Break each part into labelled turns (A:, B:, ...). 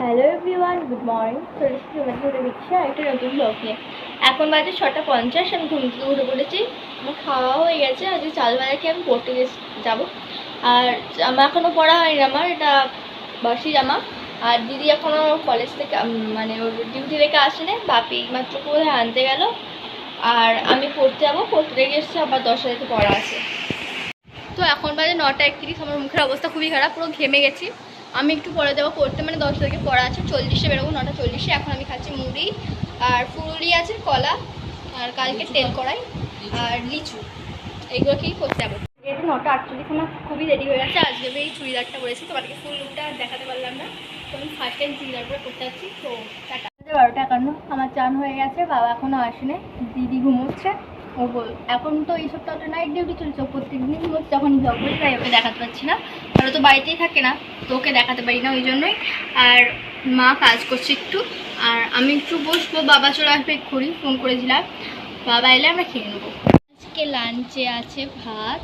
A: Hello everyone good morning চলে এসেছি তোমাদের রিক্সা একটা নতুন ব্লগ নিয়ে এখন বাজে ছটা পঞ্চাশ। আমি ঘুম থেকে উঠে পড়েছি। আমার খাওয়া হয়ে গেছে। আজকে চাল বেলা খেয়ে আমি পড়তে যাব। আর জামা এখনও পড়া হয়নি আমার। এটা বাসি জামা। আর দিদি এখনও কলেজ থেকে মানে ওর ডিউটি থেকে আসেনি। বাপি মাত্র কোথায় আনতে গেল। আর আমি পড়তে যাব। পড়তে এসেছি আবার দশটা থেকে পড়া আছে। তো এখন বাজে নটা একত্রিশ। আমার মুখের অবস্থা খুবই খারাপ। পুরো ঘেমে গেছি। আমি একটু পরে যাব পড়তে মানে দশ থেকে পড়া আছে চল্লিশে বেরোবো নটা চল্লিশে। এখন আমি খাচ্ছি মুড়ি আর ফুলুরি আছে কলা আর কালকে তেল কড়াই আর লিচু। এইগুলো কি করতে যাব যেহেতু নটা আটচল্লিশ আমার খুবই রেডি হয়ে গেছে। আজকে আমি এই চুড়িদারটা পরেছি তোমাদেরকে ফুল লুকটা দেখাতে পারলাম না। তো আমি ফার্স্ট টাইম চুড়িদার পরে করতে যাচ্ছি তো টাটা। বারোটা একান্ন আমার চান হয়ে গেছে বাবা এখনও আসেনি দিদি ঘুমোচ্ছে। এখন তো এই সপ্তাহটা নাইট ডিউটি চলছে। প্রত্যেক দিন যখন জব করি তাই ওকে দেখাতে পারছি না। ও তো বাড়িতেই থাকে না তো ওকে দেখাতে পারি না ওই জন্যই। আর মা কাজ করছে একটু। আর আমি একটু বসবো বাবা চলে আসবে এক্ষুনি ফোন করেছিলাম। বাবা এলে আমরা খেয়ে নেব। আজকে লাঞ্চে আছে ভাত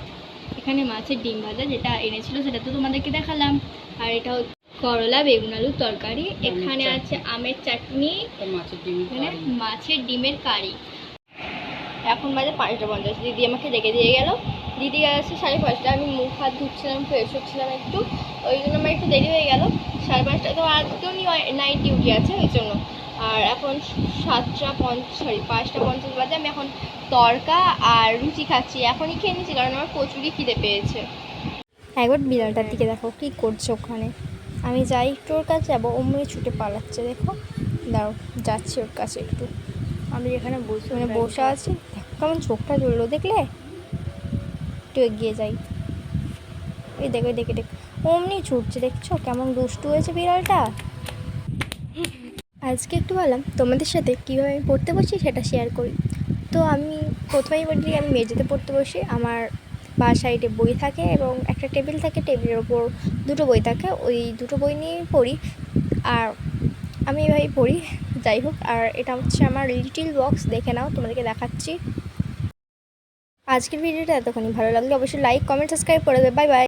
A: এখানে মাছের ডিম ভাজা যেটা এনেছিল সেটা তো তোমাদেরকে দেখালাম। আর এটা হচ্ছে করলা বেগুন আলুর তরকারি। এখানে আছে আমের চাটনি
B: মাছের ডিম
A: মাছের ডিমের কারি। এখন বাজে পাঁচটা পঞ্চাশ। দিদি আমাকে ডেকে দিয়ে গেল। দিদি আসছে সাড়ে পাঁচটা। আমি মুখ হাত ধুচ্ছিলাম ফ্রেশ হচ্ছিলাম একটু। ওই জন্য আমার একটু দেরি হয়ে গেল। সাড়ে পাঁচটা তো আজকেও নাইট ডিউটি আছে ওই জন্য। আর এখন সাতটা পঞ্চাশ সরি পাঁচটা পঞ্চাশ বাজে। আমি এখন তরকা আর রুচি খাচ্ছি। এখনই খেয়ে নিচ্ছি কারণ আমার প্রচুরই খিদে পেয়েছে। একবার বিড়ালটার দিকে দেখো, কি করছে ওখানে। আমি যাই একটু ওর কাছে যাব অমনি ছুটে পালাচ্ছে, দেখো। দাও যাচ্ছি ওর কাছে একটু। আমি এখানে বসে মানে বসে আছি। কেমন চোখটা জ্বললো, দেখলে? একটু এগিয়ে যাই। এই দেখো দেখে দেখ। অমনি ছুটছে, দেখছ? কেমন দুষ্টু হয়েছে বিড়ালটা। আজকে একটু বললাম তোমাদের সাথে কীভাবে আমি পড়তে বসি সেটা শেয়ার করি। তো আমি প্রথমেই বলি আমি মেঝেতে পড়তে বসি, আমার বা সাইডে বই থাকে এবং একটা টেবিল থাকে টেবিলের ওপর দুটো বই থাকে। ওই দুটো বই নিয়েই পড়ি। আর আমি এভাবেই পড়ি, যাই হোক। আর এটা হচ্ছে আমার লিটিল বক্স দেখে নাও, তোমাদেরকে দেখাচ্ছি। আজকের ভিডিওটা এতক্ষণই ভালো লাগলে অবশ্যই লাইক কমেন্ট সাবস্ক্রাইব করে দেবে। Bye bye